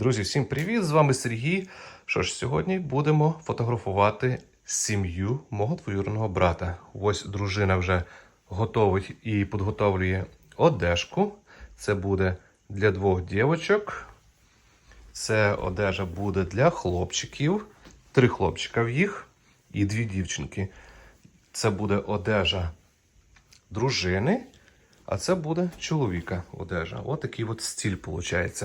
Друзі, всім привіт! З вами Сергій. Що ж, сьогодні будемо фотографувати сім'ю мого двоюрного брата. Ось дружина вже готовить і підготовлює одежку. Це буде для двох дівочок. Це одежа буде для хлопчиків. Три хлопчика в їх і дві дівчинки. Це буде одежа дружини, а це буде чоловіка одежа. От такий от стиль виходить.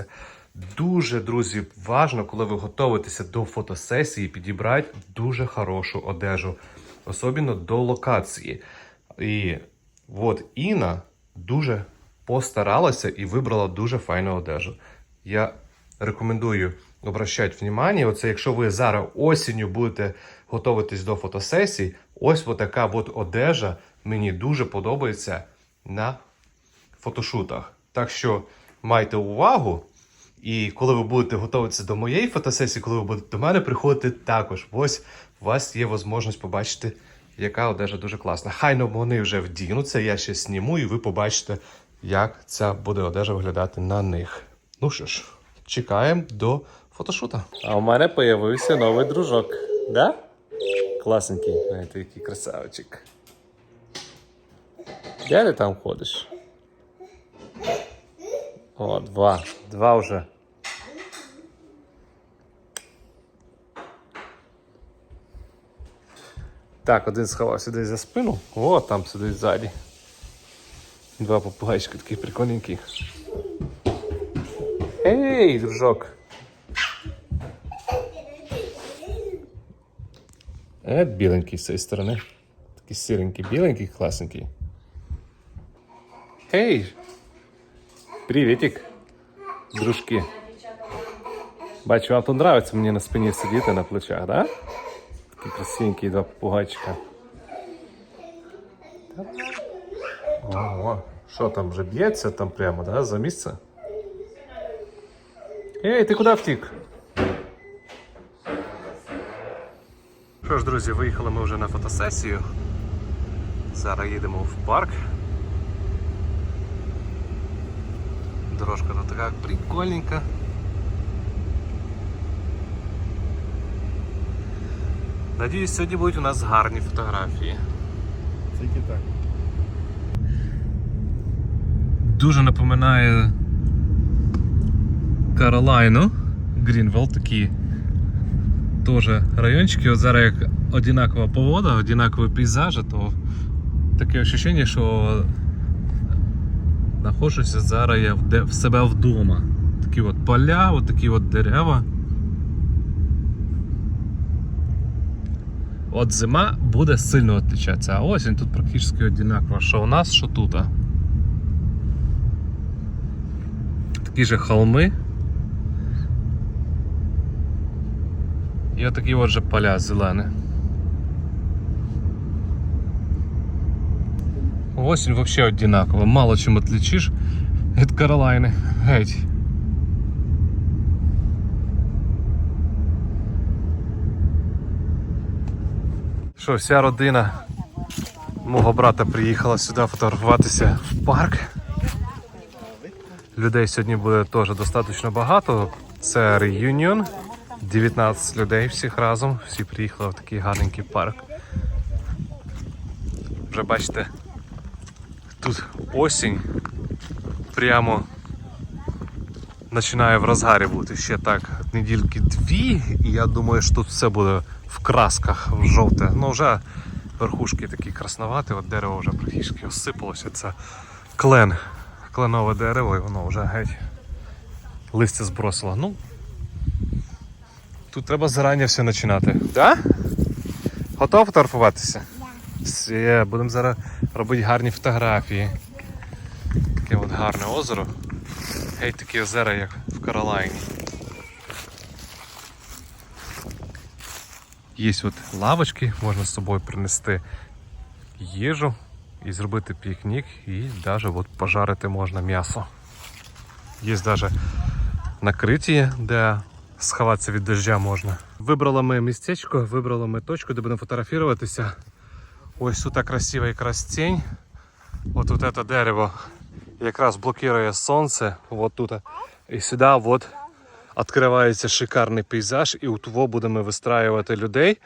Дуже, друзі, важно, коли ви готуєтеся до фотосесії, підібрати дуже хорошу одежу, особливо до локації. І от Інна дуже постаралася і вибрала дуже файну одежу. Я рекомендую обращати внимание, оце якщо ви зараз осінню будете готуватись до фотосесії, ось така от одежа мені дуже подобається на фотошутах. Так що майте увагу. І коли ви будете готуватися до моєї фотосесії, коли ви будете до мене приходити, також ось у вас є можливість побачити, яка одежа дуже класна. Хайно вони вже вдінуться, я ще зніму, і ви побачите, як ця буде одежа виглядати на них. Ну що ж, чекаємо до фотошута. А у мене з'явився новий дружок, да? Класненький, знаєте, який красавчик. Де ти там ходиш? О, два. Два вже. Так, один сховався десь за спину. О, там сидить ззаді. Два попугайчика таких прикольненьких. Ей, дружок. Е, біленький з цієї сторони. Такий сіренький, біленький, класненький. Ей! Привітик, дружки. Бачу, вам тут нравиться мені на спині сидіти на плечах, да? Такі красивенькі два попугайчика. Ого, що там вже б'ється там прямо, да, за місце? Ей, ти куди втік? Що ж, друзі, виїхали ми вже на фотосесію. Зараз їдемо в парк. Дорожка тут така прикольненька. Надіюсь, сьогодні будуть у нас гарні фотографії. Тільки так. Дуже напоминає Каролайну, Грінвелл, такі теж райончики. От зараз як одинакова погода, одинакові пейзажі, то таке відчуття, що знаходжуся зараз я в, себе вдома. Такі от поля, от такі от дерева. От зима буде сильно відрізнятися, а осінь тут практично одинакова, що у нас, що тут. Такі же холми. І отакі от же поля зелені. Осінь взагалі одинакова, мало чим отличиш від Каролайни. Геть. Що, вся родина мого брата приїхала сюди фотографуватися в парк. Людей сьогодні буде теж достатньо багато. Це реюніон. 19 людей всіх разом. Всі приїхали в такий гарненький парк. Вже бачите, тут осінь прямо починає в розгарі бути. Ще так недільки дві, і я думаю, що тут все буде в красках в жовте. Ну вже верхушки такі красноваті, от дерево вже практично осипалося. Це клен кленове дерево, і воно вже геть листя збросило. Ну, тут треба зарані все починати. Да? Готов фотографуватися? Все, будемо зараз робити гарні фотографії. Таке от гарне озеро. Геть такі озера, як в Каролайні. Є от лавочки, можна з собою принести їжу і зробити пікнік, і навіть от пожарити можна м'ясо. Є навіть накриття, де сховатися від дождя можна. Вибрали ми містечко, вибрали ми точку, де будемо фотографуватися. Ось тут красива якраз тінь. От тут це дерево якраз блокує сонце. Вот тут. І сюди от відкривається шикарний пейзаж, і у того будемо вистраювати людей,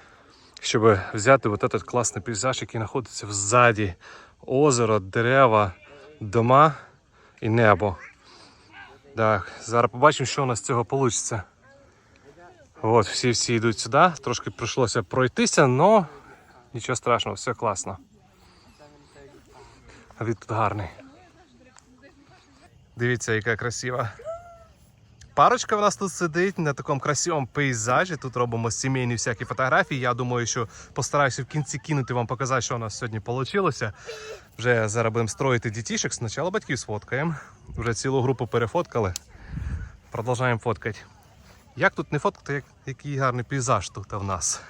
щоб взяти от этот класний пейзаж, який знаходиться взаді. Озеро, дерева, дома і небо. Так, зараз побачимо, що у нас з цього вийде. От, всі всі йдуть сюди. Трошки прийшлося пройтися, але нічого страшного, все класно. А від тут гарний. Дивіться, яка красива. Парочка в нас тут сидить на такому красивому пейзажі. Тут робимо сімейні всякі фотографії. Я думаю, що постараюся в кінці кинути вам показати, що у нас сьогодні вийшло. Вже зараз будемо строїти дітішек. Спочатку батьків сфоткаємо. Вже цілу групу перефоткали. Продовжуємо фоткати. Як тут не фоткати, як, який гарний пейзаж тут в нас.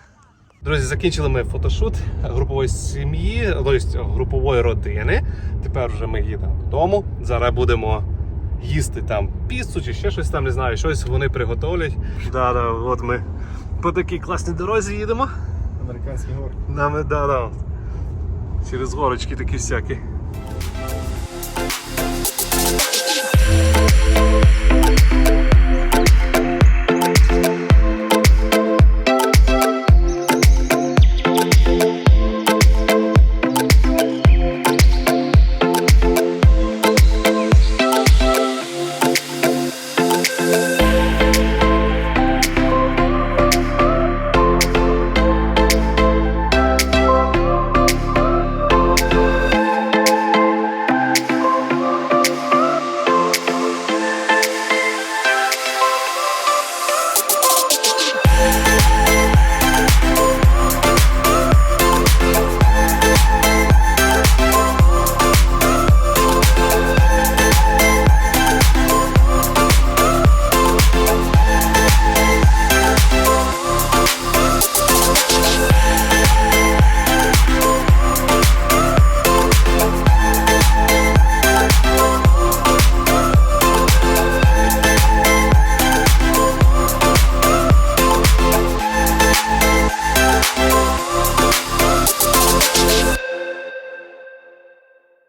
Друзі, закінчили ми фотошут групової сім'ї, тобто групової родини. Тепер вже ми їдемо додому. Зараз будемо їсти там піцу чи ще щось там, не знаю, щось вони приготовлять. Да, да, от ми по такій класній дорозі їдемо. Американський Да, ми, да, да. Через горочки такі всякі.